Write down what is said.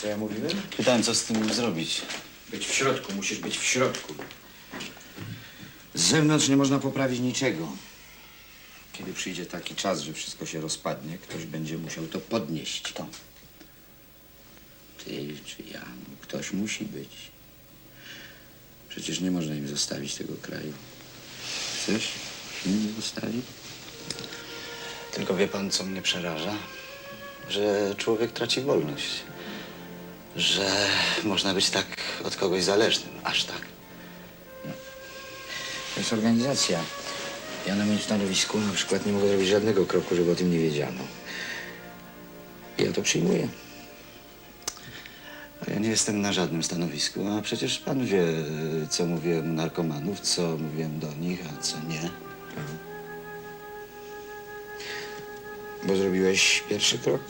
Co ja mówiłem? Pytałem, co z tym zrobić. Być w środku, musisz być w środku. Z zewnątrz nie można poprawić niczego. Kiedy przyjdzie taki czas, że wszystko się rozpadnie, ktoś będzie musiał to podnieść. Kto? Ty czy ja, no, ktoś musi być. Przecież nie można im zostawić tego kraju. Chcesz im zostawić? Tylko wie pan, co mnie przeraża? Że człowiek traci wolność. Że można być tak od kogoś zależnym. Aż tak. To jest organizacja. Ja na moim stanowisku na przykład nie mogę zrobić żadnego kroku, żeby o tym nie wiedziano. Ja to przyjmuję. A ja nie jestem na żadnym stanowisku, a przecież pan wie, co mówiłem u narkomanów, co mówiłem do nich, a co nie. Bo zrobiłeś pierwszy krok.